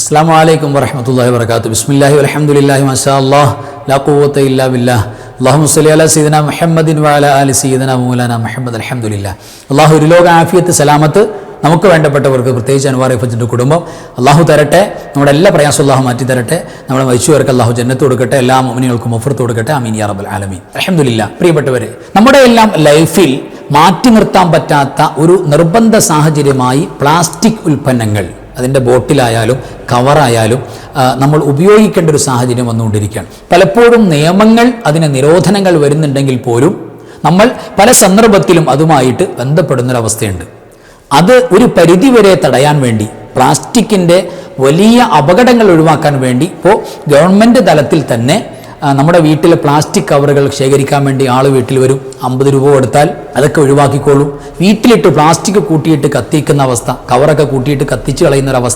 അസ്സാം വലൈക്കും വരഹമത്തല്ലാഹി വർക്കാത്തു ബിസ്മില്ലാഹി അലഹമുല്ലാഹി മഷാ അള്ളാഹ് ഇല്ലാ ബില്ലാഹ്. അള്ളാഹു മുസ്ലി അല സീദന മുഹമ്മദിൻ വാല അലി സീദന മൂലാന മുഹമ്മദ് അലഹമുല്ല അള്ളാഹു ഒരു ലോക ആഫിയത്ത് സലാമത്ത് നമുക്ക് വേണ്ടപ്പെട്ടവർക്ക് പ്രത്യേകിച്ച് അനുവാർ ഫജിന്റെ കുടുംബം അള്ളാഹു തരട്ടെ നമ്മുടെ എല്ലാ പ്രയാസം അള്ളാഹു മാറ്റി തരട്ടെ നമ്മുടെ മരിച്ചുവർക്ക് അള്ളാഹു ജന്നത്ത് കൊടുക്കട്ടെ എല്ലാ മുമിനികൾക്കും ഒഫർത്ത് കൊടുക്കട്ടെ അമീൻ യാ റബ്ബൽ ആലമീൻ. അലഹമുല്ല പ്രിയപ്പെട്ടവരെ നമ്മുടെ എല്ലാം ലൈഫിൽ മാറ്റി നിർത്താൻ പറ്റാത്ത ഒരു നിർബന്ധ സാഹചര്യമായി പ്ലാസ്റ്റിക് ഉൽപ്പന്നങ്ങൾ അതിന്റെ ബോട്ടിലായാലും കവറായാലും നമ്മൾ ഉപയോഗിക്കേണ്ട ഒരു സാഹചര്യം വന്നുകൊണ്ടിരിക്കുകയാണ്. പലപ്പോഴും നിയമങ്ങൾ അതിന് നിരോധനങ്ങൾ വരുന്നുണ്ടെങ്കിൽ പോലും നമ്മൾ പല സന്ദർഭത്തിലും അതുമായിട്ട് ബന്ധപ്പെടുന്നൊരവസ്ഥയുണ്ട്. അത് ഒരു പരിധിവരെ തടയാൻ വേണ്ടി പ്ലാസ്റ്റിക്കിന്റെ വലിയ അപകടങ്ങൾ ഒഴിവാക്കാൻ വേണ്ടി ഇപ്പോൾ ഗവൺമെന്റ് തലത്തിൽ തന്നെ നമ്മുടെ വീട്ടിലെ പ്ലാസ്റ്റിക് കവറുകൾ ശേഖരിക്കാൻ വേണ്ടി ആൾ വീട്ടിൽ വരും. അമ്പത് രൂപ കൊടുത്താൽ അതൊക്കെ ഒഴിവാക്കിക്കോളും. വീട്ടിലിട്ട് പ്ലാസ്റ്റിക് കൂട്ടിയിട്ട് കത്തിക്കുന്ന അവസ്ഥ കവറൊക്കെ കൂട്ടിയിട്ട് കത്തിച്ച് കളയുന്ന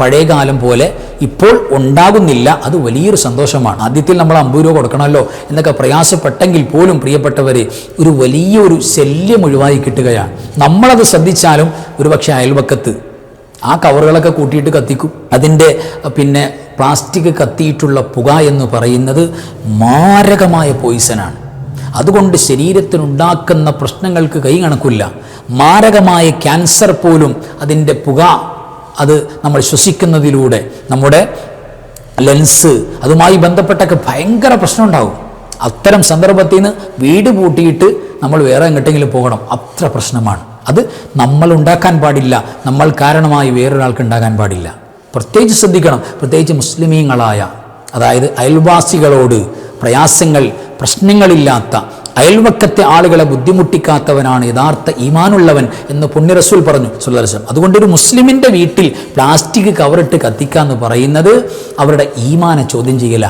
പഴയകാലം പോലെ ഇപ്പോൾ ഉണ്ടാകുന്നില്ല. അത് വലിയൊരു സന്തോഷമാണ്. ആദ്യത്തിൽ നമ്മൾ അമ്പത് രൂപ കൊടുക്കണമല്ലോ എന്നൊക്കെ പ്രയാസപ്പെട്ടെങ്കിൽ പോലും പ്രിയപ്പെട്ടവരെ ഒരു വലിയൊരു ശല്യം ഒഴിവാക്കി കിട്ടുകയാണ്. നമ്മളത് ശ്രദ്ധിച്ചാലും ഒരുപക്ഷെ അയൽവക്കത്ത് ആ കവറുകളൊക്കെ കൂട്ടിയിട്ട് കത്തിക്കും. അതിന്റെ പിന്നെ പ്ലാസ്റ്റിക് കത്തിയിട്ടുള്ള പുക എന്ന് പറയുന്നത് മാരകമായ പോയിസനാണ് അതുകൊണ്ട് ശരീരത്തിനുണ്ടാക്കുന്ന പ്രശ്നങ്ങൾക്ക് കൈ കണക്കില്ല. മാരകമായ ക്യാൻസർ പോലും അതിന്റെ പുക അത് നമ്മൾ ശ്വസിക്കുന്നതിലൂടെ നമ്മുടെ ലെൻസ് അതുമായി ബന്ധപ്പെട്ടൊക്കെ ഭയങ്കര പ്രശ്നം ഉണ്ടാകും അത്തരം സന്ദർഭത്തിൽ നിന്ന് വീട് പൂട്ടിയിട്ട് നമ്മൾ വേറെ എങ്ങോട്ടെങ്കിലും പോകണം. അത്ര പ്രശ്നമാണ്. അത് നമ്മൾ ഉണ്ടാക്കാൻ പാടില്ല. നമ്മൾ കാരണമായി വേറൊരാൾക്ക് ഉണ്ടാകാൻ പാടില്ല. പ്രത്യേകിച്ച് ശ്രദ്ധിക്കണം. പ്രത്യേകിച്ച് മുസ്ലിമീങ്ങളായ അതായത് അയൽവാസികളോട് പ്രയാസങ്ങൾ പ്രശ്നങ്ങളില്ലാത്ത അയൽവക്കത്തെ ആളുകളെ ബുദ്ധിമുട്ടിക്കാത്തവനാണ് യഥാർത്ഥ ഈമാനുള്ളവൻ എന്ന് പുണ്യറസൂൽ പറഞ്ഞു സുല്ലാസ്ലം അതുകൊണ്ട് ഒരു മുസ്ലിമിന്റെ വീട്ടിൽ പ്ലാസ്റ്റിക് കവറിട്ട് കത്തിക്കുക എന്ന് പറയുന്നത് അവരുടെ ഈമാനെ ചോദ്യം ചെയ്യല.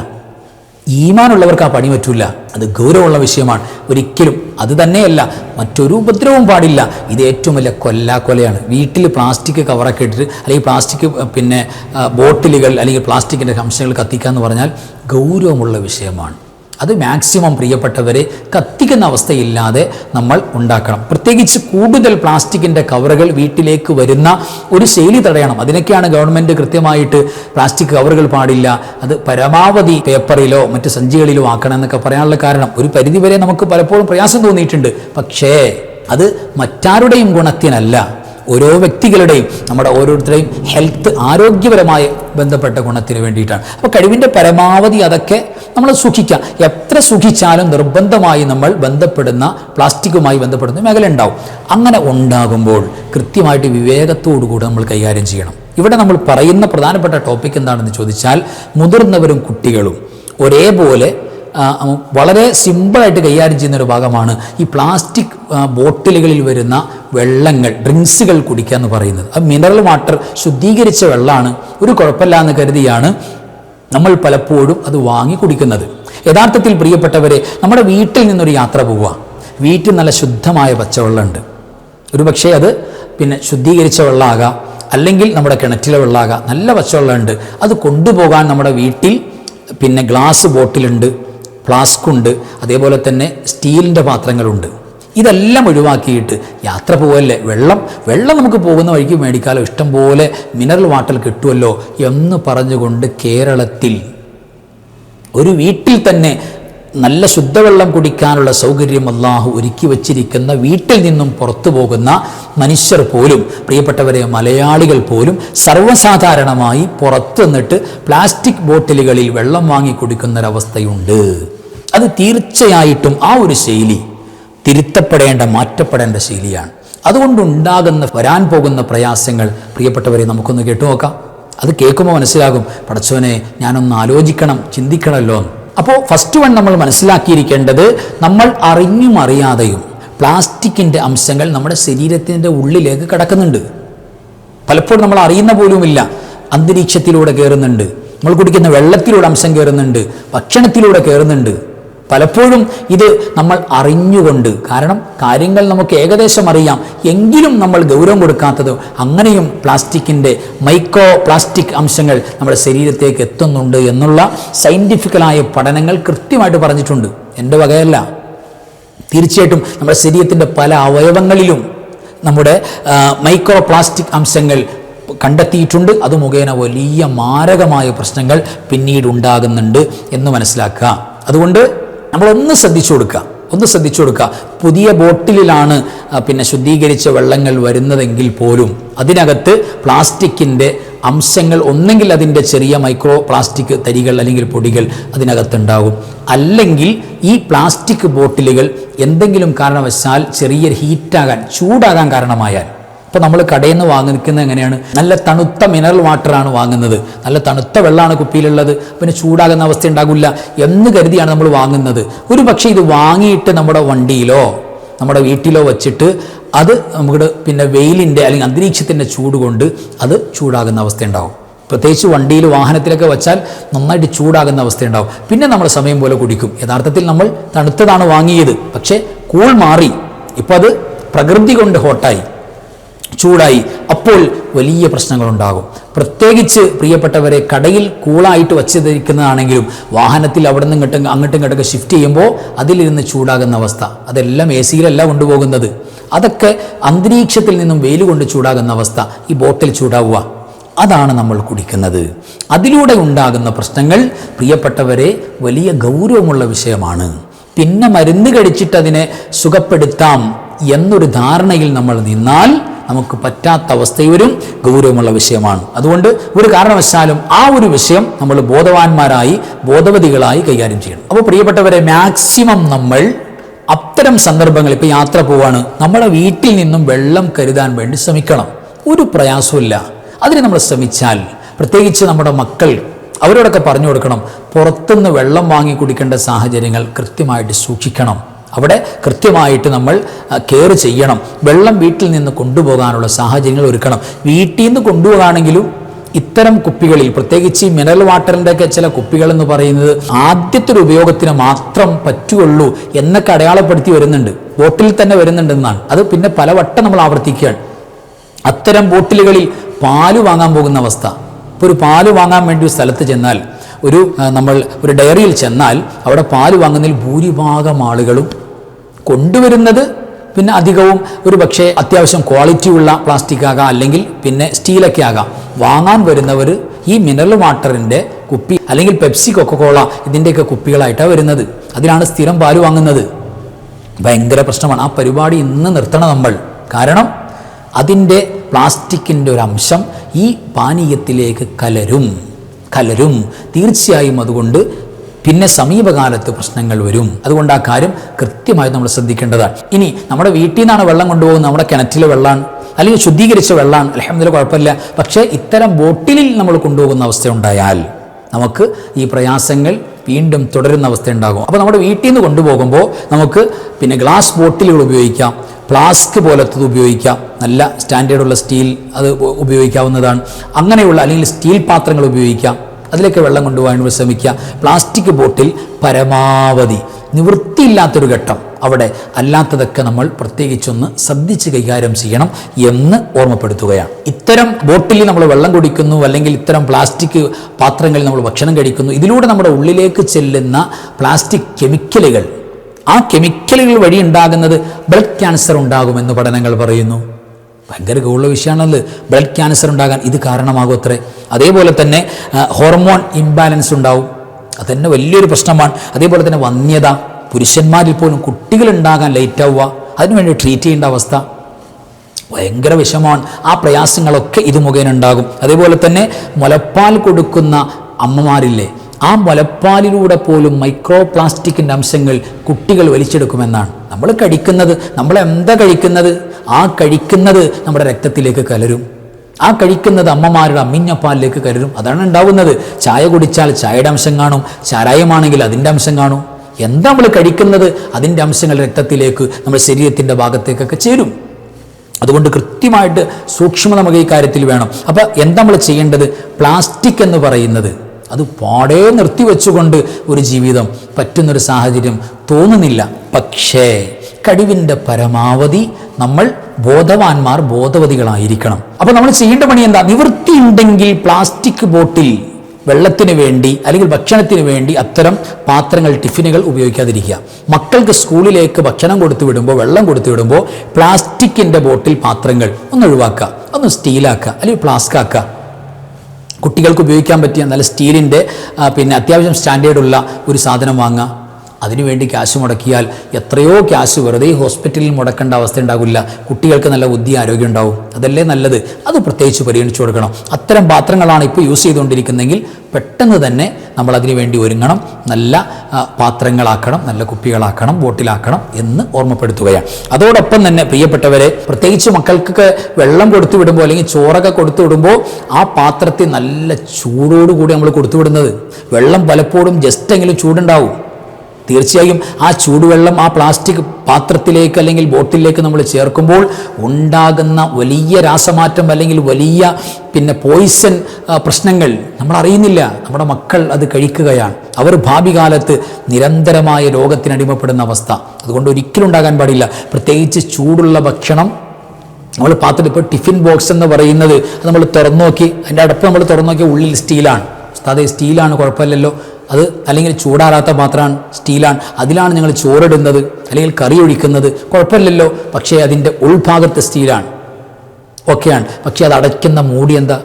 ഈമാനുള്ളവർക്ക് ആ പണി പറ്റില്ല അത് ഗൗരവമുള്ള വിഷയമാണ്. ഒരിക്കലും അത് തന്നെയല്ല. മറ്റൊരു ഉപദ്രവവും പാടില്ല. ഇത് ഏറ്റവും വലിയ കൊല്ലാക്കൊലയാണ്. വീട്ടിൽ പ്ലാസ്റ്റിക് കവറൊക്കെ ഇട്ടിട്ട് അല്ലെങ്കിൽ പ്ലാസ്റ്റിക് പിന്നെ ബോട്ടിലുകൾ അല്ലെങ്കിൽ പ്ലാസ്റ്റിക്കിന്റെ കംശങ്ങൾ കത്തിക്കുക എന്ന് പറഞ്ഞാൽ ഗൗരവമുള്ള വിഷയമാണ്. അത് മാക്സിമം പ്രിയപ്പെട്ടവരെ കത്തിക്കുന്ന അവസ്ഥയില്ലാതെ നമ്മൾ ഉണ്ടാക്കണം. പ്രത്യേകിച്ച് കൂടുതൽ പ്ലാസ്റ്റിക്കിന്റെ കവറുകൾ വീട്ടിലേക്ക് വരുന്ന ഒരു ശൈലി തടയണം. അതിനൊക്കെയാണ് ഗവൺമെന്റ് കൃത്യമായിട്ട് പ്ലാസ്റ്റിക് കവറുകൾ പാടില്ല. അത് പരമാവധി പേപ്പറിലോ മറ്റ് സഞ്ചികളിലോ ആക്കണം എന്നൊക്കെ പറയാനുള്ള കാരണം. ഒരു പരിധിവരെ നമുക്ക് പലപ്പോഴും പ്രയാസം തോന്നിയിട്ടുണ്ട്. പക്ഷേ അത് മറ്റാരുടെയും ഗുണത്തിനല്ല. ഓരോ വ്യക്തികളുടെയും നമ്മുടെ ഓരോരുത്തരുടെയും ഹെൽത്ത് ആരോഗ്യപരമായി ബന്ധപ്പെട്ട ഗുണത്തിന് വേണ്ടിയിട്ടാണ്. അപ്പോൾ കഴിവിന്റെ പരമാവധി അതൊക്കെ നമ്മൾ സൂക്ഷിക്കാം എത്ര സൂക്ഷിച്ചാലും നിർബന്ധമായി നമ്മൾ ബന്ധപ്പെടുന്ന പ്ലാസ്റ്റിക്കുമായി ബന്ധപ്പെടുന്ന മേഖല ഉണ്ടാവും. അങ്ങനെ ഉണ്ടാകുമ്പോൾ കൃത്യമായിട്ട് വിവേകത്തോടു കൂടി നമ്മൾ കൈകാര്യം ചെയ്യണം. ഇവിടെ നമ്മൾ പറയുന്ന പ്രധാനപ്പെട്ട ടോപ്പിക് എന്താണെന്ന് ചോദിച്ചാൽ മുതിർന്നവരും കുട്ടികളും ഒരേപോലെ വളരെ സിമ്പിളായിട്ട് കൈകാര്യം ചെയ്യുന്ന ഒരു ഭാഗമാണ് ഈ പ്ലാസ്റ്റിക് ബോട്ടിലുകളിൽ വരുന്ന വെള്ളങ്ങൾ ഡ്രിങ്ക്സുകൾ കുടിക്കുക എന്ന് പറയുന്നത്. അത് മിനറൽ വാട്ടർ ശുദ്ധീകരിച്ച വെള്ളമാണ്. ഒരു കുഴപ്പമില്ല എന്ന് കരുതിയാണ് നമ്മൾ പലപ്പോഴും അത് വാങ്ങി കുടിക്കുന്നത്. യഥാർത്ഥത്തിൽ പ്രിയപ്പെട്ടവരെ നമ്മുടെ വീട്ടിൽ നിന്നൊരു യാത്ര പോവുക. വീട്ടിൽ നല്ല ശുദ്ധമായ പച്ചവെള്ളമുണ്ട്. ഒരു പക്ഷേ അത് പിന്നെ ശുദ്ധീകരിച്ച വെള്ളമാകാം അല്ലെങ്കിൽ നമ്മുടെ കിണറ്റിലെ വെള്ളമാകാം നല്ല പച്ചവെള്ളമുണ്ട്. അത് കൊണ്ടുപോകാൻ നമ്മുടെ വീട്ടിൽ പിന്നെ ഗ്ലാസ് ബോട്ടിലുണ്ട്. ഫ്ലാസ്ക് ഉണ്ട് അതേപോലെ തന്നെ സ്റ്റീലിന്റെ പാത്രങ്ങളുണ്ട്. ഇതെല്ലാം ഒഴിവാക്കിയിട്ട് യാത്ര പോകല്ലേ വെള്ളം വെള്ളം നമുക്ക് പോകുന്ന വഴിക്ക് മേടിക്കാലോ? ഇഷ്ടം പോലെ മിനറൽ വാട്ടർ കിട്ടുമല്ലോ എന്ന് പറഞ്ഞുകൊണ്ട് കേരളത്തിൽ ഒരു വീട്ടിൽ തന്നെ നല്ല ശുദ്ധവെള്ളം കുടിക്കാനുള്ള സൗകര്യം അള്ളാഹു ഒരുക്കി വച്ചിരിക്കുന്ന വീട്ടിൽ നിന്നും പുറത്തു പോകുന്ന മനുഷ്യർ പോലും പ്രിയപ്പെട്ടവരെ മലയാളികൾ പോലും സർവസാധാരണമായി പുറത്തു നിന്നിട്ട് പ്ലാസ്റ്റിക് ബോട്ടിലുകളിൽ വെള്ളം വാങ്ങി കുടിക്കുന്നൊരവസ്ഥയുണ്ട്. അത് തീർച്ചയായിട്ടും ആ ഒരു ശൈലി തിരുത്തപ്പെടേണ്ട മാറ്റപ്പെടേണ്ട ശൈലിയാണ്. അതുകൊണ്ടുണ്ടാകുന്ന വരാൻ പോകുന്ന പ്രയാസങ്ങൾ പ്രിയപ്പെട്ടവരെ നമുക്കൊന്ന് കേട്ടു നോക്കാം അത് കേൾക്കുമ്പോൾ മനസ്സിലാകും പടച്ചോനെ ഞാനൊന്ന് ആലോചിക്കണം ചിന്തിക്കണമല്ലോ അപ്പോൾ ഫസ്റ്റ് വൺ നമ്മൾ മനസ്സിലാക്കിയിരിക്കേണ്ടത് നമ്മൾ അറിഞ്ഞും അറിയാതെയും പ്ലാസ്റ്റിക്കിന്റെ അംശങ്ങൾ നമ്മുടെ ശരീരത്തിന്റെ ഉള്ളിലേക്ക് കിടക്കുന്നുണ്ട്. പലപ്പോഴും നമ്മൾ അറിയുന്ന പോലുമില്ല. അന്തരീക്ഷത്തിലൂടെ കയറുന്നുണ്ട് നമ്മൾ കുടിക്കുന്ന വെള്ളത്തിലൂടെ അംശം കയറുന്നുണ്ട് ഭക്ഷണത്തിലൂടെ കയറുന്നുണ്ട് പലപ്പോഴും ഇത് നമ്മൾ അറിഞ്ഞുകൊണ്ട് കാരണം കാര്യങ്ങൾ നമുക്ക് ഏകദേശം അറിയാം. എങ്കിലും നമ്മൾ ഗൗരവം കൊടുക്കാത്തത് അങ്ങനെയും പ്ലാസ്റ്റിക്കിന്റെ മൈക്രോ പ്ലാസ്റ്റിക് അംശങ്ങൾ നമ്മുടെ ശരീരത്തേക്ക് എത്തുന്നുണ്ട് എന്നുള്ള സയന്റിഫിക്കലായ പഠനങ്ങൾ കൃത്യമായിട്ട് പറഞ്ഞിട്ടുണ്ട്. എന്റെ വകയല്ല. തീർച്ചയായിട്ടും നമ്മുടെ ശരീരത്തിന്റെ പല അവയവങ്ങളിലും നമ്മുടെ മൈക്രോ പ്ലാസ്റ്റിക് അംശങ്ങൾ കണ്ടെത്തിയിട്ടുണ്ട്. അത് മുഖേന വലിയ മാരകമായ പ്രശ്നങ്ങൾ പിന്നീട് ഉണ്ടാകുന്നുണ്ട് എന്ന് മനസ്സിലാക്കുക. അതുകൊണ്ട് നമ്മളൊന്ന് ശ്രദ്ധിച്ചു കൊടുക്കുക. ഒന്ന് ശ്രദ്ധിച്ചു കൊടുക്കുക. പുതിയ ബോട്ടിലാണ് പിന്നെ ശുദ്ധീകരിച്ച വെള്ളങ്ങൾ വരുന്നതെങ്കിൽ പോലും അതിനകത്ത് പ്ലാസ്റ്റിക്കിന്റെ അംശങ്ങൾ ഒന്നെങ്കിൽ അതിന്റെ ചെറിയ മൈക്രോ പ്ലാസ്റ്റിക് തരികൾ അല്ലെങ്കിൽ പൊടികൾ അതിനകത്തുണ്ടാകും. അല്ലെങ്കിൽ ഈ പ്ലാസ്റ്റിക് ബോട്ടിലുകൾ എന്തെങ്കിലും കാരണവശാൽ ചെറിയ ഹീറ്റാകാൻ ചൂടാകാൻ കാരണമായാൽ ഇപ്പോൾ നമ്മൾ കടയിൽ നിന്ന് വാങ്ങിക്കുന്നത് എങ്ങനെയാണ്? നല്ല തണുത്ത മിനറൽ വാട്ടറാണ് വാങ്ങുന്നത്. നല്ല തണുത്ത വെള്ളമാണ് കുപ്പിയിലുള്ളത്. പിന്നെ ചൂടാകുന്ന അവസ്ഥ ഉണ്ടാകില്ല എന്ന് കരുതിയാണ് നമ്മൾ വാങ്ങുന്നത്. ഒരു പക്ഷേ ഇത് വാങ്ങിയിട്ട് നമ്മുടെ വണ്ടിയിലോ നമ്മുടെ വീട്ടിലോ വച്ചിട്ട് അത് നമുക്ക് പിന്നെ വെയിലിന്റെ അല്ലെങ്കിൽ അന്തരീക്ഷത്തിന്റെ ചൂട് കൊണ്ട് അത് ചൂടാകുന്ന അവസ്ഥ ഉണ്ടാവും. പ്രത്യേകിച്ച് വണ്ടിയിൽ വാഹനത്തിലൊക്കെ വെച്ചാൽ നന്നായിട്ട് ചൂടാകുന്ന അവസ്ഥയുണ്ടാവും പിന്നെ നമ്മൾ സമയം പോലെ കുടിക്കും. യഥാർത്ഥത്തിൽ നമ്മൾ തണുത്തതാണ് വാങ്ങിയത്. പക്ഷേ കൂൾ മാറി. ഇപ്പോൾ അത് പ്രകൃതി കൊണ്ട് ഹോട്ടായി ചൂടായി. അപ്പോൾ വലിയ പ്രശ്നങ്ങളുണ്ടാകും. പ്രത്യേകിച്ച് പ്രിയപ്പെട്ടവരെ കടയിൽ കൂളായിട്ട് വച്ചിരിക്കുന്നതാണെങ്കിലും വാഹനത്തിൽ അവിടെ നിന്ന് ഇങ്ങോട്ടും അങ്ങോട്ടും ഇങ്ങോട്ടൊക്കെ ഷിഫ്റ്റ് ചെയ്യുമ്പോൾ അതിലിരുന്ന് ചൂടാകുന്ന അവസ്ഥ. അതെല്ലാം എ സിയിലല്ല കൊണ്ടുപോകുന്നത്. അതൊക്കെ അന്തരീക്ഷത്തിൽ നിന്നും വെയിൽ കൊണ്ട് ചൂടാകുന്ന അവസ്ഥ. ഈ ബോട്ടിൽ ചൂടാവുക. അതാണ് നമ്മൾ കുടിക്കുന്നത്. അതിലൂടെ ഉണ്ടാകുന്ന പ്രശ്നങ്ങൾ പ്രിയപ്പെട്ടവരെ വലിയ ഗൗരവമുള്ള വിഷയമാണ്. പിന്നെ മരുന്ന് കഴിച്ചിട്ട് അതിനെ സുഖപ്പെടുത്താം എന്നൊരു ധാരണയിൽ നമ്മൾ നിന്നാൽ നമുക്ക് പറ്റാത്ത അവസ്ഥയും ഗൗരവമുള്ള വിഷയമാണ്. അതുകൊണ്ട് ഒരു കാരണവശാലും ആ ഒരു വിഷയം നമ്മൾ ബോധവാന്മാരായി ബോധവതികളായി കൈകാര്യം ചെയ്യണം. അപ്പോൾ പ്രിയപ്പെട്ടവരെ മാക്സിമം നമ്മൾ അത്തരം സന്ദർഭങ്ങൾ ഇപ്പോൾ യാത്ര പോവാണ്. നമ്മുടെ വീട്ടിൽ നിന്നും വെള്ളം കരുതാൻ വേണ്ടി ശ്രമിക്കണം. ഒരു പ്രയാസമില്ല അതിന് നമ്മൾ ശ്രമിച്ചാൽ പ്രത്യേകിച്ച് നമ്മുടെ മക്കൾ അവരോടൊക്കെ പറഞ്ഞു കൊടുക്കണം പുറത്തുനിന്ന് വെള്ളം വാങ്ങി കുടിക്കേണ്ട സാഹചര്യങ്ങൾ കൃത്യമായിട്ട് സൂക്ഷിക്കണം. അവിടെ കൃത്യമായിട്ട് നമ്മൾ കെയർ ചെയ്യണം. വെള്ളം വീട്ടിൽ നിന്ന് കൊണ്ടുപോകാനുള്ള സാഹചര്യങ്ങൾ ഒരുക്കണം. വീട്ടിൽ നിന്ന് കൊണ്ടുപോകാണെങ്കിലും ഇത്തരം കുപ്പികളിൽ പ്രത്യേകിച്ച് മിനറൽ വാട്ടറിന്റെയൊക്കെ ചില കുപ്പികൾ എന്ന് പറയുന്നത് ആദ്യത്തെ ഒരു ഉപയോഗത്തിന് മാത്രം പറ്റുകയുള്ളൂ എന്നൊക്കെ അടയാളപ്പെടുത്തി വരുന്നുണ്ട്. ബോട്ടിൽ തന്നെ വരുന്നുണ്ടെന്നാണ്. അത് പിന്നെ പലവട്ടം നമ്മൾ ആവർത്തിക്കുകയാണ്. അത്തരം ബോട്ടിലുകളിൽ പാൽ വാങ്ങാൻ പോകുന്ന അവസ്ഥ. ഇപ്പോൾ ഒരു പാൽ വാങ്ങാൻ വേണ്ടി ഒരു സ്ഥലത്ത് ചെന്നാൽ ഒരു നമ്മൾ ഒരു ഡയറിയിൽ ചെന്നാൽ അവിടെ പാൽ വാങ്ങുന്നതിൽ ഭൂരിഭാഗം ആളുകളും കൊണ്ടുവരുന്നത്. പിന്നെ അധികവും ഒരു പക്ഷേ അത്യാവശ്യം ക്വാളിറ്റി ഉള്ള പ്ലാസ്റ്റിക് ആകാം അല്ലെങ്കിൽ പിന്നെ സ്റ്റീലൊക്കെ ആകാം. വാങ്ങാൻ വരുന്നവർ ഈ മിനറൽ വാട്ടറിന്റെ കുപ്പി അല്ലെങ്കിൽ പെപ്സി കൊക്കക്കോള ഇതിന്റെയൊക്കെ കുപ്പികളായിട്ടാണ് വരുന്നത്. അതിനാണ് സ്ഥിരം പാൽ വാങ്ങുന്നത്. ഭയങ്കര പ്രശ്നമാണ്. ആ പരിപാടി ഇന്ന് നിർത്തണം നമ്മൾ. കാരണം അതിന്റെ പ്ലാസ്റ്റിക്കിന്റെ ഒരു അംശം ഈ പാനീയത്തിലേക്ക് കലരും. കലരും. തീർച്ചയായും അതുകൊണ്ട് പിന്നെ സമീപകാലത്ത് പ്രശ്നങ്ങൾ വരും. അതുകൊണ്ട് ആ കാര്യം കൃത്യമായി നമ്മൾ ശ്രദ്ധിക്കേണ്ടതാണ്. ഇനി നമ്മുടെ വീട്ടിൽ നിന്നാണ് വെള്ളം കൊണ്ടുപോകുന്നത്. നമ്മുടെ കിണറ്റിലെ വെള്ളമാണ് അല്ലെങ്കിൽ ശുദ്ധീകരിച്ച വെള്ളമാണ് അലഹമ്മദില്ല കുഴപ്പമില്ല. പക്ഷേ ഇത്തരം ബോട്ടിലിൽ നമ്മൾ കൊണ്ടുപോകുന്ന അവസ്ഥ ഉണ്ടായാൽ നമുക്ക് ഈ പ്രയാസങ്ങൾ വീണ്ടും തുടരുന്ന അവസ്ഥ ഉണ്ടാകും. അപ്പോൾ നമ്മുടെ വീട്ടിൽ നിന്ന് കൊണ്ടുപോകുമ്പോൾ നമുക്ക് പിന്നെ ഗ്ലാസ് ബോട്ടിലുകൾ ഉപയോഗിക്കാം. പ്ലാസ്ക് പോലത്തത് ഉപയോഗിക്കാം. നല്ല സ്റ്റാൻഡേർഡുള്ള സ്റ്റീൽ അത് ഉപയോഗിക്കാവുന്നതാണ്. അങ്ങനെയുള്ള അല്ലെങ്കിൽ സ്റ്റീൽ പാത്രങ്ങൾ ഉപയോഗിക്കാം. അതിലേക്ക് വെള്ളം കൊണ്ടുപോകാൻ വേണ്ടി ശ്രമിക്കുക. പ്ലാസ്റ്റിക് ബോട്ടിൽ പരമാവധി. നിവൃത്തിയില്ലാത്തൊരു ഘട്ടം. അവിടെ അല്ലാത്തതൊക്കെ നമ്മൾ പ്രത്യേകിച്ചൊന്ന് ശ്രദ്ധിച്ച് കൈകാര്യം ചെയ്യണം എന്ന് ഓർമ്മപ്പെടുത്തുകയാണ്. ഇത്തരം ബോട്ടിൽ നമ്മൾ വെള്ളം കുടിക്കുന്നു അല്ലെങ്കിൽ ഇത്തരം പ്ലാസ്റ്റിക് പാത്രങ്ങളിൽ നമ്മൾ ഭക്ഷണം കഴിക്കുന്നു ഇതിലൂടെ നമ്മുടെ ഉള്ളിലേക്ക് ചെല്ലുന്ന പ്ലാസ്റ്റിക് കെമിക്കലുകൾ. ആ കെമിക്കലുകൾ വഴി ഉണ്ടാകുന്നത് ബ്ലഡ് ക്യാൻസർ ഉണ്ടാകുമെന്ന് പഠനങ്ങൾ പറയുന്നു. ഭയങ്കര ഗൗരവ വിഷയമാണത് ബ്ലഡ് ക്യാൻസർ ഉണ്ടാകാൻ ഇത് കാരണമാകും അത്രേ. അതേപോലെ തന്നെ ഹോർമോൺ ഇംബാലൻസ് ഉണ്ടാവും. അതന്നെ വലിയൊരു പ്രശ്നമാണ്. അതേപോലെ തന്നെ വന്യത പുരുഷന്മാരിൽ പോലും കുട്ടികൾ ഉണ്ടാകാൻ ലേറ്റ് ആവുക അതിനുവേണ്ടി ട്രീറ്റ് ചെയ്യേണ്ട അവസ്ഥ. ഭയങ്കര വിഷമാണ് ആ പ്രയാസങ്ങളൊക്കെ ഇത് മുഖേന ഉണ്ടാകും. അതേപോലെ തന്നെ മുലപ്പാൽ കൊടുക്കുന്ന അമ്മമാരില്ലേ ആ മുലപ്പാലിലൂടെ പോലും മൈക്രോ പ്ലാസ്റ്റിക്കിന്റെ അംശങ്ങൾ കുട്ടികൾ വലിച്ചെടുക്കുമെന്നാണ്. നമ്മൾ കഴിക്കുന്നത് നമ്മൾ എന്താ കഴിക്കുന്നത്? ആ കഴിക്കുന്നത് നമ്മുടെ രക്തത്തിലേക്ക് കലരും. ആ കഴിക്കുന്നത് അമ്മമാരുടെ അമ്മിഞ്ഞപ്പാലിലേക്ക് കലരും. അതാണ് ഉണ്ടാവുന്നത്. ചായ കുടിച്ചാൽ ചായയുടെ അംശം കാണും. ചാരായമാണെങ്കിൽ അതിന്റെ അംശം കാണും. എന്താ നമ്മൾ കഴിക്കുന്നത്? അതിന്റെ അംശങ്ങൾ രക്തത്തിലേക്ക് നമ്മുടെ ശരീരത്തിന്റെ ഭാഗത്തേക്കൊക്കെ ചേരും. അതുകൊണ്ട് കൃത്യമായിട്ട് സൂക്ഷ്മത നമുക്ക് ഈ കാര്യത്തിൽ വേണം. അപ്പോൾ എന്താ നമ്മൾ ചെയ്യേണ്ടത്? പ്ലാസ്റ്റിക് എന്ന് പറയുന്നത് അത് പാടെ നിർത്തിവെച്ചുകൊണ്ട് ഒരു ജീവിതം പറ്റുന്നൊരു സാഹചര്യം തോന്നുന്നില്ല. പക്ഷേ കഴിവിന്റെ പരമാവധി നമ്മൾ ബോധവാന്മാർ ബോധവതികളായിരിക്കണം. അപ്പോൾ നമ്മൾ ചെയ്യേണ്ട പണി എന്താ? നിവൃത്തിയുണ്ടെങ്കിൽ പ്ലാസ്റ്റിക് ബോട്ടിൽ വെള്ളത്തിന് വേണ്ടി അല്ലെങ്കിൽ ഭക്ഷണത്തിന് വേണ്ടി അത്തരം പാത്രങ്ങൾ ടിഫിനുകൾ ഉപയോഗിക്കാതിരിക്കുക. മക്കൾക്ക് സ്കൂളിലേക്ക് ഭക്ഷണം കൊടുത്തു വിടുമ്പോൾ വെള്ളം കൊടുത്തു വിടുമ്പോൾ പ്ലാസ്റ്റിക്കിന്റെ ബോട്ടിൽ പാത്രങ്ങൾ ഒന്ന് ഒഴിവാക്കുക. ഒന്ന് സ്റ്റീലാക്കുക അല്ലെങ്കിൽ ഫ്ലാസ്ക് ആക്കുക. കുട്ടികൾക്ക് ഉപയോഗിക്കാൻ പറ്റിയ നല്ല സ്റ്റീലിന്റെ പിന്നെ അത്യാവശ്യം സ്റ്റാൻഡേർഡുള്ള ഒരു സാധനം വാങ്ങുക. അതിനുവേണ്ടി ക്യാഷ് മുടക്കിയാൽ എത്രയോ ക്യാഷ് വെറുതെ ഹോസ്പിറ്റലിൽ മുടക്കേണ്ട അവസ്ഥ ഉണ്ടാകില്ല കുട്ടികൾക്ക് നല്ല ബുദ്ധി ആരോഗ്യം ഉണ്ടാവും. അതല്ലേ നല്ലത്? അത് പ്രത്യേകിച്ച് പരിഗണിച്ചു കൊടുക്കണം. അത്തരം പാത്രങ്ങളാണ് ഇപ്പോൾ യൂസ് ചെയ്തുകൊണ്ടിരിക്കുന്നതെങ്കിൽ പെട്ടെന്ന് തന്നെ നമ്മൾ അതിനു വേണ്ടി ഒരുങ്ങണം. നല്ല പാത്രങ്ങളാക്കണം നല്ല കുപ്പികളാക്കണം ബോട്ടിലാക്കണം എന്ന് ഓർമ്മപ്പെടുത്തുകയാണ്. അതോടൊപ്പം തന്നെ പ്രിയപ്പെട്ടവരെ പ്രത്യേകിച്ച് മക്കൾക്കൊക്കെ വെള്ളം കൊടുത്തു വിടുമ്പോൾ അല്ലെങ്കിൽ ചോറൊക്കെ കൊടുത്തു വിടുമ്പോൾ ആ പാത്രത്തിൽ നല്ല ചൂടോടുകൂടി നമ്മൾ കൊടുത്തു വിടുന്നത്. വെള്ളം പലപ്പോഴും ജസ്റ്റ് എങ്കിലും ചൂടുണ്ടാവും. തീർച്ചയായും ആ ചൂടുവെള്ളം ആ പ്ലാസ്റ്റിക് പാത്രത്തിലേക്ക് അല്ലെങ്കിൽ ബോട്ടിലേക്ക് നമ്മൾ ചേർക്കുമ്പോൾ ഉണ്ടാകുന്ന വലിയ രാസമാറ്റം അല്ലെങ്കിൽ വലിയ പിന്നെ പോയിസൺ പ്രശ്നങ്ങൾ നമ്മൾ അറിയുന്നില്ല. നമ്മുടെ മക്കൾ അത് കഴിക്കുകയാണ്. അവർ ഭാവി കാലത്ത് നിരന്തരമായ രോഗത്തിനടിമപ്പെടുന്ന അവസ്ഥ. അതുകൊണ്ട് ഒരിക്കലും ഉണ്ടാകാൻ പാടില്ല. പ്രത്യേകിച്ച് ചൂടുള്ള ഭക്ഷണം. നമ്മൾ പാത്രത്തിൽ ഇപ്പോൾ ടിഫിൻ ബോക്സ് എന്ന് പറയുന്നത് നമ്മൾ തുറന്നു നോക്കി അതിന്റെ അടപ്പ് നമ്മൾ തുറന്നു നോക്കിയ ഉള്ളിൽ സ്റ്റീലാണ് അതെ സ്റ്റീലാണ് കുഴപ്പമില്ലല്ലോ. അത് അല്ലെങ്കിൽ ചൂടാറാത്ത പാത്രമാണ് സ്റ്റീലാണ്. അതിലാണ് ഞങ്ങൾ ചോറിടുന്നത് അല്ലെങ്കിൽ കറി ഒഴിക്കുന്നത്. കുഴപ്പമില്ലല്ലോ പക്ഷേ അതിന്റെ ഉൾഭാഗത്ത് സ്റ്റീലാണ്. ഓക്കെയാണ് പക്ഷേ അത് അടയ്ക്കുന്ന മൂടി എന്താ?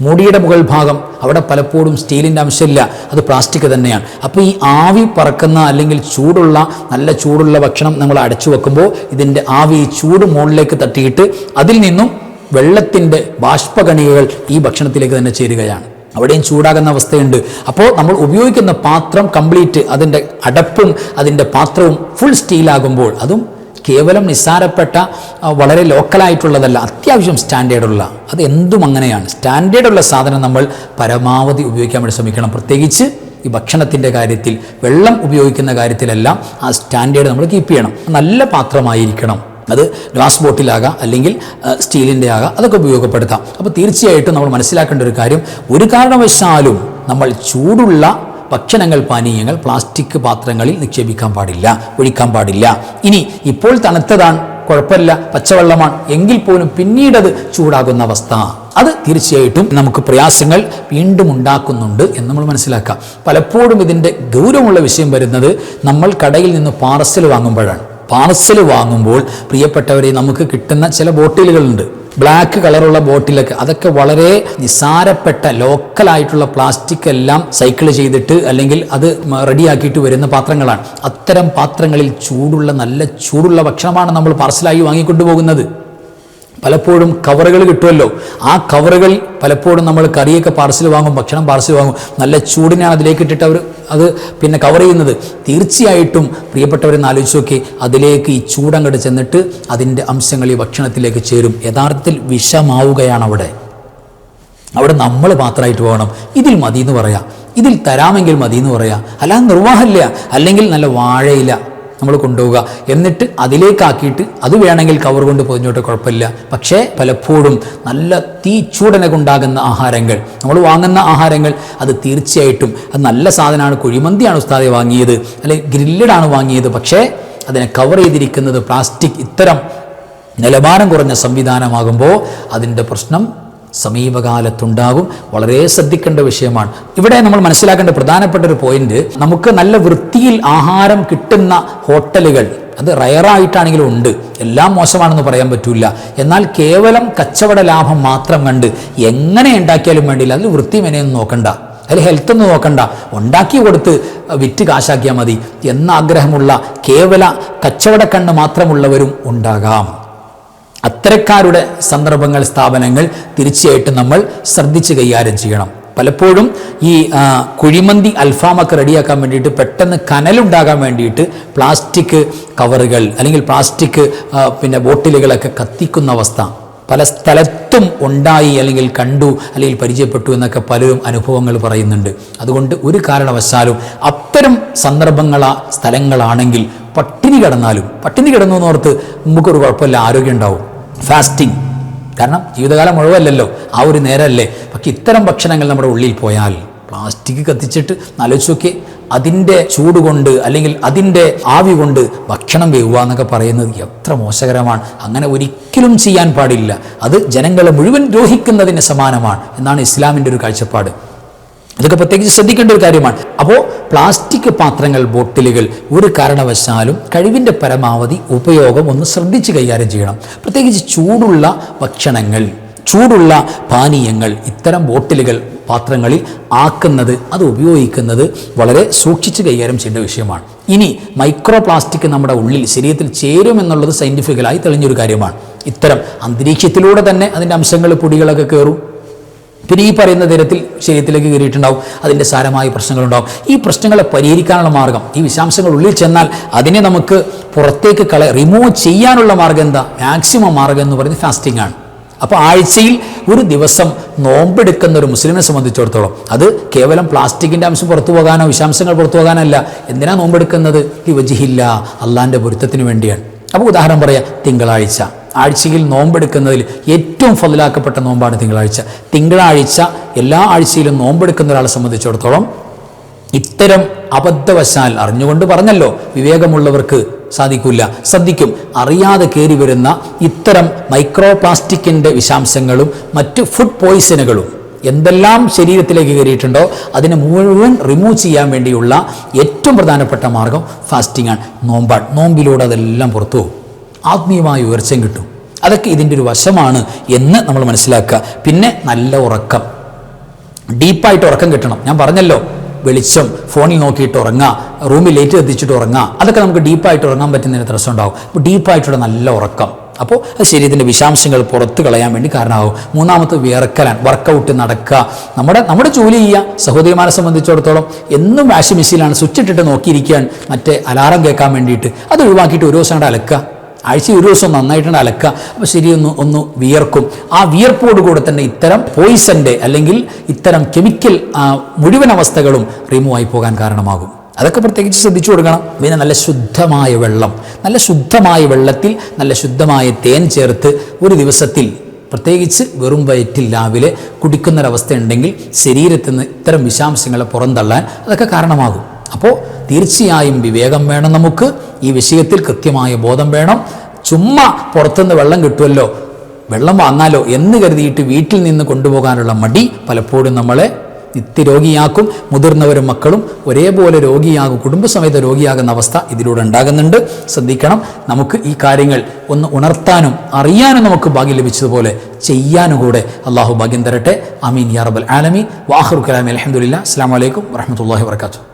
മൂടിയുടെ മുകൾ ഭാഗം. അവിടെ പലപ്പോഴും സ്റ്റീലിന്റെ അംശമില്ല. അത് പ്ലാസ്റ്റിക് തന്നെയാണ്. അപ്പോൾ ഈ ആവി പറക്കുന്ന അല്ലെങ്കിൽ ചൂടുള്ള നല്ല ചൂടുള്ള ഭക്ഷണം നമ്മൾ അടച്ചു വെക്കുമ്പോൾ ഇതിന്റെ ആവി ചൂട് മുകളിലേക്ക് തട്ടിയിട്ട് അതിൽ നിന്നും വെള്ളത്തിന്റെ ബാഷ്പകണികകൾ ഈ ഭക്ഷണത്തിലേക്ക് തന്നെ ചേരുകയാണ്. അവിടെയും ചൂടാകുന്ന അവസ്ഥയുണ്ട്. അപ്പോൾ നമ്മൾ ഉപയോഗിക്കുന്ന പാത്രം കംപ്ലീറ്റ് അതിന്റെ അടപ്പും അതിന്റെ പാത്രവും ഫുൾ സ്റ്റീലാകുമ്പോൾ അതും കേവലം നിസ്സാരപ്പെട്ട വളരെ ലോക്കലായിട്ടുള്ളതല്ല അത്യാവശ്യം സ്റ്റാൻഡേർഡുള്ള അത് എന്തും അങ്ങനെയാണ്. സ്റ്റാൻഡേർഡുള്ള സാധനം നമ്മൾ പരമാവധി ഉപയോഗിക്കാൻ വേണ്ടി ശ്രമിക്കണം. പ്രത്യേകിച്ച് ഈ ഭക്ഷണത്തിന്റെ കാര്യത്തിൽ വെള്ളം ഉപയോഗിക്കുന്ന കാര്യത്തിലെല്ലാം ആ സ്റ്റാൻഡേർഡ് നമ്മൾ കീപ്പ് ചെയ്യണം. നല്ല പാത്രമായിരിക്കണം. അത് ഗ്ലാസ് ബോട്ടിലാകാം അല്ലെങ്കിൽ സ്റ്റീലിന്റെ ആകാം അതൊക്കെ ഉപയോഗപ്പെടുത്താം. അപ്പോൾ തീർച്ചയായിട്ടും നമ്മൾ മനസ്സിലാക്കേണ്ട ഒരു കാര്യം ഒരു കാരണവശാലും നമ്മൾ ചൂടുള്ള ഭക്ഷണങ്ങൾ പാനീയങ്ങൾ പ്ലാസ്റ്റിക് പാത്രങ്ങളിൽ നിക്ഷേപിക്കാൻ പാടില്ല ഒഴിക്കാൻ പാടില്ല. ഇനി ഇപ്പോൾ തണുത്തതാണ് കുഴപ്പമില്ല പച്ചവെള്ളമാണ് എങ്കിൽ പോലും പിന്നീടത് ചൂടാകുന്ന അവസ്ഥ. അത് തീർച്ചയായിട്ടും നമുക്ക് പ്രയാസങ്ങൾ വീണ്ടും ഉണ്ടാക്കുന്നുണ്ട് എന്ന് നമ്മൾ മനസ്സിലാക്കാം. പലപ്പോഴും ഇതിന്റെ ഗൗരവമുള്ള വിഷയം വരുന്നത് നമ്മൾ കടയിൽ നിന്ന് പാർസൽ വാങ്ങുമ്പോഴാണ്. പാർസൽ വാങ്ങുമ്പോൾ പ്രിയപ്പെട്ടവരെ നമുക്ക് കിട്ടുന്ന ചില ബോട്ടിലുകളുണ്ട്. ബ്ലാക്ക് കളറുള്ള ബോട്ടിലൊക്കെ. അതൊക്കെ വളരെ നിസ്സാരപ്പെട്ട ലോക്കലായിട്ടുള്ള പ്ലാസ്റ്റിക് എല്ലാം സൈക്കിൾ ചെയ്തിട്ട് അല്ലെങ്കിൽ അത് റെഡിയാക്കിയിട്ട് വരുന്ന പാത്രങ്ങളാണ്. അത്തരം പാത്രങ്ങളിൽ ചൂടുള്ള നല്ല ചൂടുള്ള ഭക്ഷണമാണ് നമ്മൾ പാർസലായി വാങ്ങിക്കൊണ്ടുപോകുന്നത്. പലപ്പോഴും കവറുകൾ കിട്ടുമല്ലോ. ആ കവറുകൾ പലപ്പോഴും നമ്മൾ കറിയൊക്കെ പാർസൽ വാങ്ങും ഭക്ഷണം പാർസൽ വാങ്ങും. നല്ല ചൂടിനാണ് അതിലേക്ക് ഇട്ടിട്ട് അവർ അത് പിന്നെ കവർ ചെയ്യുന്നത്. തീർച്ചയായിട്ടും പ്രിയപ്പെട്ടവരെന്ന് ആലോചിച്ച് നോക്കി അതിലേക്ക് ഈ ചൂടങ്ങട് ചെന്നിട്ട് അതിന്റെ അംശങ്ങൾ ഈ ഭക്ഷണത്തിലേക്ക് ചേരും. യഥാർത്ഥത്തിൽ വിഷമാവുകയാണ് അവിടെ അവിടെ നമ്മൾ മാത്രമായിട്ട് പോകണം. ഇതിൽ മതി എന്ന് പറയാം. ഇതിൽ തരാമെങ്കിൽ മതി എന്ന് പറയാം. അല്ലാതെ നിർവാഹമില്ല. അല്ലെങ്കിൽ നല്ല വാഴയില. നമ്മൾ കൊണ്ടുപോവുക. എന്നിട്ട് അതിലേക്കാക്കിയിട്ട് അത് വേണമെങ്കിൽ കവർ കൊണ്ട് പൊതിഞ്ഞോട്ട് കുഴപ്പമില്ല. പക്ഷേ പലപ്പോഴും നല്ല തീ ചൂടനൊക്കെ ഉണ്ടാകുന്ന ആഹാരങ്ങൾ നമ്മൾ വാങ്ങുന്ന ആഹാരങ്ങൾ അത് തീർച്ചയായിട്ടും അത് നല്ല സാധനമാണ്. കുഴിമന്തിയാണ് ഉസ്താദെ വാങ്ങിയത് അല്ലെങ്കിൽ ഗ്രില്ലഡാണ് വാങ്ങിയത്. പക്ഷേ അതിനെ കവർ ചെയ്തിരിക്കുന്നത് പ്ലാസ്റ്റിക് ഇത്തരം നിലവാരം കുറഞ്ഞ സംവിധാനമാകുമ്പോൾ അതിന്റെ പ്രശ്നം സമീപകാലത്തുണ്ടാകും. വളരെ ശ്രദ്ധിക്കേണ്ട വിഷയമാണ്. ഇവിടെ നമ്മൾ മനസ്സിലാക്കേണ്ട പ്രധാനപ്പെട്ട ഒരു പോയിന്റ് നമുക്ക് നല്ല വൃത്തിയിൽ ആഹാരം കിട്ടുന്ന ഹോട്ടലുകൾ അത് റയറായിട്ടാണെങ്കിലും ഉണ്ട്. എല്ലാം മോശമാണെന്ന് പറയാൻ പറ്റില്ല എന്നാൽ കേവലം കച്ചവട ലാഭം മാത്രം കണ്ട് എങ്ങനെ ഉണ്ടാക്കിയാലും വേണ്ടിയില്ല. അതിൽ വൃത്തി മെനയൊന്നും നോക്കണ്ട. അതിൽ ഹെൽത്ത് ഒന്നും നോക്കണ്ട. ഉണ്ടാക്കി കൊടുത്ത് വിറ്റ് കാശാക്കിയാൽ മതി. എന്ന ആഗ്രഹമുള്ള കേവല കച്ചവടക്കണ്ണ് മാത്രമുള്ളവരും ഉണ്ടാകാം. അത്തരക്കാരുടെ സന്ദർഭങ്ങൾ സ്ഥാപനങ്ങൾ തീർച്ചയായിട്ടും നമ്മൾ ശ്രദ്ധിച്ച് കൈകാര്യം ചെയ്യണം. പലപ്പോഴും ഈ കുഴിമന്തി അൽഫാമൊക്കെ റെഡിയാക്കാൻ വേണ്ടിയിട്ട് പെട്ടെന്ന് കനലുണ്ടാകാൻ വേണ്ടിയിട്ട് പ്ലാസ്റ്റിക് കവറുകൾ അല്ലെങ്കിൽ പ്ലാസ്റ്റിക് പിന്നെ ബോട്ടിലുകളൊക്കെ കത്തിക്കുന്ന അവസ്ഥ പല സ്ഥലത്തും ഉണ്ടായി അല്ലെങ്കിൽ കണ്ടു അല്ലെങ്കിൽ പരിചയപ്പെട്ടു എന്നൊക്കെ പലരും അനുഭവങ്ങൾ പറയുന്നുണ്ട്. അതുകൊണ്ട് ഒരു കാരണവശാലും അത്തരം സന്ദർഭങ്ങളാ സ്ഥലങ്ങളാണെങ്കിൽ പട്ടിണി കിടന്നാലും പട്ടിണി കിടന്നു എന്നോർത്ത് നമുക്കൊരു കുഴപ്പമില്ല ആരോഗ്യം ഉണ്ടാവും. ഫാസ്റ്റിംഗ് കാരണം ജീവിതകാലം മുഴുവല്ലല്ലോ. ആ ഒരു നേരമല്ലേ പക്ഷെ ഇത്തരം ഭക്ഷണങ്ങൾ നമ്മുടെ ഉള്ളിൽ പോയാൽ പ്ലാസ്റ്റിക് കത്തിച്ചിട്ട് ആലോചിച്ച് നോക്കി അതിന്റെ ചൂട് കൊണ്ട് അല്ലെങ്കിൽ അതിന്റെ ആവി കൊണ്ട് ഭക്ഷണം വേവുക എന്നൊക്കെ പറയുന്നത് എത്ര മോശകരമാണ്. അങ്ങനെ ഒരിക്കലും ചെയ്യാൻ പാടില്ല. അത് ജനങ്ങളെ മുഴുവൻ ദ്രോഹിക്കുന്നതിന് സമാനമാണ്. എന്നാണ് ഇസ്ലാമിന്റെ ഒരു കാഴ്ചപ്പാട്. ഇതൊക്കെ പ്രത്യേകിച്ച് ശ്രദ്ധിക്കേണ്ട ഒരു കാര്യമാണ്. അപ്പോൾ പ്ലാസ്റ്റിക് പാത്രങ്ങൾ ബോട്ടിലുകൾ ഒരു കാരണവശാലും കഴിവിന്റെ പരമാവധി ഉപയോഗം ഒന്ന് ശ്രദ്ധിച്ച് കൈകാര്യം ചെയ്യണം. പ്രത്യേകിച്ച് ചൂടുള്ള ഭക്ഷണങ്ങൾ ചൂടുള്ള പാനീയങ്ങൾ ഇത്തരം ബോട്ടിലുകൾ പാത്രങ്ങളിൽ ആക്കുന്നത് അത് ഉപയോഗിക്കുന്നത് വളരെ സൂക്ഷിച്ച് കൈകാര്യം ചെയ്യേണ്ട വിഷയമാണ്. ഇനി മൈക്രോ പ്ലാസ്റ്റിക് നമ്മുടെ ഉള്ളിൽ ശരീരത്തിൽ ചേരുമെന്നുള്ളത് സയന്റിഫിക്കലായി തെളിഞ്ഞൊരു കാര്യമാണ്. ഇത്തരം അന്തരീക്ഷത്തിലൂടെ തന്നെ അതിന്റെ അംശങ്ങൾ പൊടികളൊക്കെ കയറും. പിന്നെ ഈ പറയുന്ന തരത്തിൽ ശരീരത്തിലേക്ക് കയറിയിട്ടുണ്ടാവും. അതിന്റെ സാരമായ പ്രശ്നങ്ങളുണ്ടാവും. ഈ പ്രശ്നങ്ങളെ പരിഹരിക്കാനുള്ള മാർഗം ഈ വിഷാംശങ്ങൾ ഉള്ളിൽ ചെന്നാൽ അതിനെ നമുക്ക് പുറത്തേക്ക് കള റിമൂവ് ചെയ്യാനുള്ള മാർഗം എന്താ? മാക്സിമം മാർഗം എന്ന് പറയുന്നത് ഫാസ്റ്റിംഗ് ആണ്. അപ്പോൾ ആഴ്ചയിൽ ഒരു ദിവസം നോമ്പെടുക്കുന്ന ഒരു മുസ്ലിമിനെ സംബന്ധിച്ചിടത്തോളം അത് കേവലം പ്ലാസ്റ്റിക്കിന്റെ അംശം പുറത്തു പോകാനോ വിഷാംശങ്ങൾ പുറത്തു പോകാനല്ല. എന്തിനാണ് നോമ്പെടുക്കുന്നത്? ഈ വജിഹില്ല അള്ളാന്റെ പൊരുത്തത്തിന് വേണ്ടിയാണ്. അപ്പോൾ ഉദാഹരണം പറയാം തിങ്കളാഴ്ച. ആഴ്ചയിൽ നോമ്പെടുക്കുന്നതിൽ ഏറ്റവും ഫതിലാക്കപ്പെട്ട നോമ്പാണ് തിങ്കളാഴ്ച. തിങ്കളാഴ്ച എല്ലാ ആഴ്ചയിലും നോമ്പെടുക്കുന്ന ഒരാളെ സംബന്ധിച്ചിടത്തോളം ഇത്തരം അബദ്ധവശാൽ അറിഞ്ഞുകൊണ്ട് പറഞ്ഞല്ലോ വിവേകമുള്ളവർക്ക് സാധിക്കില്ല ശ്രദ്ധിക്കും അറിയാതെ കയറി വരുന്ന ഇത്തരം മൈക്രോ പ്ലാസ്റ്റിക്കിന്റെ വിഷാംശങ്ങളും മറ്റ് ഫുഡ് പോയിസനുകളും എന്തെല്ലാം ശരീരത്തിലേക്ക് കയറിയിട്ടുണ്ടോ അതിനെ മുഴുവൻ റിമൂവ് ചെയ്യാൻ വേണ്ടിയുള്ള ഏറ്റവും പ്രധാനപ്പെട്ട മാർഗം ഫാസ്റ്റിംഗ് ആണ്. നോമ്പാണ്. നോമ്പിലൂടെ അതെല്ലാം പുറത്തു പോകും. ആത്മീയമായ ഉയർച്ചയും കിട്ടും. അതൊക്കെ ഇതിന്റെ ഒരു വശമാണ് എന്ന് നമ്മൾ മനസ്സിലാക്കുക. പിന്നെ നല്ല ഉറക്കം. ഡീപ്പായിട്ട് ഉറക്കം കിട്ടണം. ഞാൻ പറഞ്ഞല്ലോ വെളിച്ചം ഫോണിൽ നോക്കിയിട്ട് ഉറങ്ങുക റൂമിൽ ലേറ്റ് എത്തിച്ചിട്ട് ഉറങ്ങുക അതൊക്കെ നമുക്ക് ഡീപ്പായിട്ട് ഉറങ്ങാൻ പറ്റുന്നതിന് തടസ്സം ഉണ്ടാവും അപ്പോൾ ഡീപ്പായിട്ടുള്ള നല്ല ഉറക്കം. അപ്പോൾ അത് ശരീരത്തിന്റെ വിഷാംശങ്ങൾ പുറത്ത് കളയാൻ വേണ്ടി കാരണമാകും മൂന്നാമത്തെ വിയർക്കലാൻ വർക്കൗട്ട് നടക്കുക. നമ്മുടെ നമ്മുടെ ജോലി ചെയ്യുക. സഹോദരിമാരെ സംബന്ധിച്ചിടത്തോളം എന്നും വാഷിംഗ് മെഷീനിലാണ് സ്വിച്ച് ഇട്ടിട്ട് നോക്കിയിരിക്കാൻ മറ്റേ അലാറം കേൾക്കാൻ വേണ്ടിയിട്ട്. അത് ഒഴിവാക്കിയിട്ട് ഒരു ദിവസം കൂടെ അലക്കുക. ആഴ്ച ഒരു ദിവസം നന്നായിട്ടാണ് അലക്കുക. അപ്പോൾ ശരിയൊന്ന് ഒന്ന് വിയർക്കും. ആ വിയർപ്പോട് കൂടെ തന്നെ ഇത്തരം പോയിസന്റെ അല്ലെങ്കിൽ ഇത്തരം കെമിക്കൽ മുഴുവൻ അവസ്ഥകളും റിമൂവ് ആയി പോകാൻ കാരണമാകും. അതൊക്കെ പ്രത്യേകിച്ച് ശ്രദ്ധിച്ചു കൊടുക്കണം. പിന്നെ നല്ല ശുദ്ധമായ വെള്ളം. നല്ല ശുദ്ധമായ വെള്ളത്തിൽ നല്ല ശുദ്ധമായ തേൻ ചേർത്ത് ഒരു ദിവസത്തിൽ പ്രത്യേകിച്ച് വെറും വയറ്റിൽ രാവിലെ കുടിക്കുന്നൊരവസ്ഥ ഉണ്ടെങ്കിൽ ശരീരത്തിൽ നിന്ന് ഇത്തരം വിഷാംശങ്ങളെ പുറന്തള്ളാൻ അതൊക്കെ കാരണമാകും. അപ്പോൾ തീർച്ചയായും വിവേകം വേണം നമുക്ക്. ഈ വിഷയത്തിൽ കൃത്യമായ ബോധം വേണം. ചുമ്മാ പുറത്തുനിന്ന് വെള്ളം കിട്ടുമല്ലോ വെള്ളം വാങ്ങാലോ എന്ന് കരുതിയിട്ട് വീട്ടിൽ നിന്ന് കൊണ്ടുപോകാനുള്ള മടി പലപ്പോഴും നമ്മളെ നിത്യരോഗിയാക്കും. മുതിർന്നവരും മക്കളും ഒരേപോലെ രോഗിയാകും. കുടുംബസമേത രോഗിയാകുന്ന അവസ്ഥ ഇതിലൂടെ ഉണ്ടാകുന്നുണ്ട്. ശ്രദ്ധിക്കണം. നമുക്ക് ഈ കാര്യങ്ങൾ ഒന്ന് ഉണർത്താനും അറിയാനും നമുക്ക് ഭാഗ്യം ലഭിച്ചതുപോലെ ചെയ്യാനും കൂടെ അള്ളാഹു ഭാഗ്യം തരട്ടെ. അമീൻ യാ റബ്ബൽ ആലമി വാഹുർ കലാമി. അലഹമുല്ല അസ്സാം വലൈക്കും വറഹമത്തല്ലാഹി വർക്കാത്തു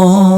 amor.